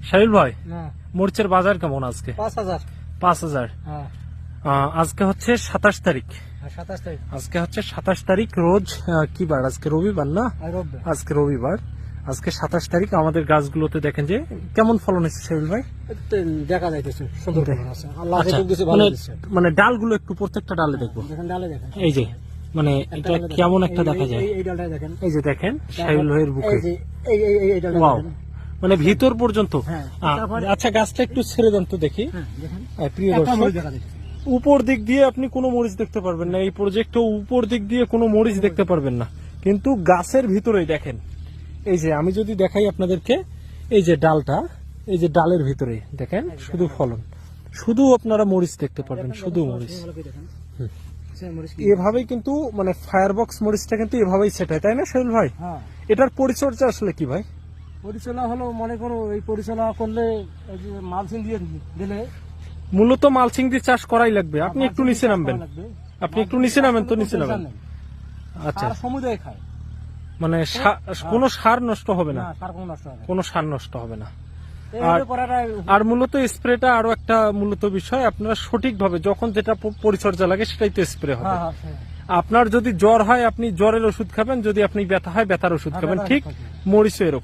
শাহিল ভাই মরিচের বাজার কেমন আজকে? পাঁচ হাজার। পাঁচ হাজার। হ্যাঁ। আজকে হচ্ছে সাতাশ তারিখ। আর সাতাশ তারিখ। আজকে হচ্ছে সাতাশ তারিখ রোজ কি বার? আজকে রবিবার না? আজকে রবিবার। আজকে সাতাশ তারিখ আমাদের গাছগুলোতে দেখেন যে কেমন ফলন হয়েছে শাহিল ভাই? দেখা যাইতেছে আচ্ছা, মানে মানে ডালগুলো একটু প্রত্যেকটা ডালে দেখব। এই যে মানে এটা কেমন একটা দেখা যায়। এই যে দেখেন শাহিল ভাইয়ের বুকে। মানে ভিতর পর্যন্ত? হ্যাঁ, আচ্ছা গাছটা একটু ছেড়ে দেন তো দেখি। হ্যাঁ প্রিয় দর্শক উপর দিক দিয়ে আপনি কোনো মরিচ দেখতে পারবেন না এই প্রজেক্টে উপর দিক দিয়ে কোনো মরিচ দেখতে পারবেন না। কিন্তু গাছের ভিতরেই দেখেন এই যে আমি যদি দেখাই আপনাদেরকে এই যে ডালটা এই যে ডালের ভিতরে দেখেন শুধু ফলন। শুধু আপনারা মরিচ দেখতে পারবেন শুধু মরিচ? এভাবেই কিন্তু মানে ফায়ারবক্স মরিচটা কিন্তু এভাবেই সেটাই তাই না শৈল ভাই? হ্যাঁ। এটার পরিচর্যা আসলে কি ভাই? পরিচালনা হলো মনে করো এই পরিচালনা করলে মালচিং দিয়ে দিলে। মূলত মালচিং দিয়ে চাষ করাই লাগবে। আপনি একটু নিচে নামবেন। আপনি একটু নিচে নামেন তো নিচে নামেন আচ্ছা। সমুদায় খায়। মানে কোনো সার নষ্ট হবে না। কোনো হয় সার নষ্ট হবে না। আর মূলত স্প্রেটা আরও একটা মূলত বিষয় আপনারা সঠিকভাবে যখন যেটা পরিচর্যা লাগে সেটাই তো স্প্রে হবে। হ্যাঁ হ্যাঁ হ্যাঁ। আপনার যদি জ্বর হয় আপনি জ্বরের ওষুধ খাবেন যদি আপনি ব্যথা হয় ব্যথার ওষুধ হ্যাঁ, খাবেন ঠিক। মরিচও এরকম।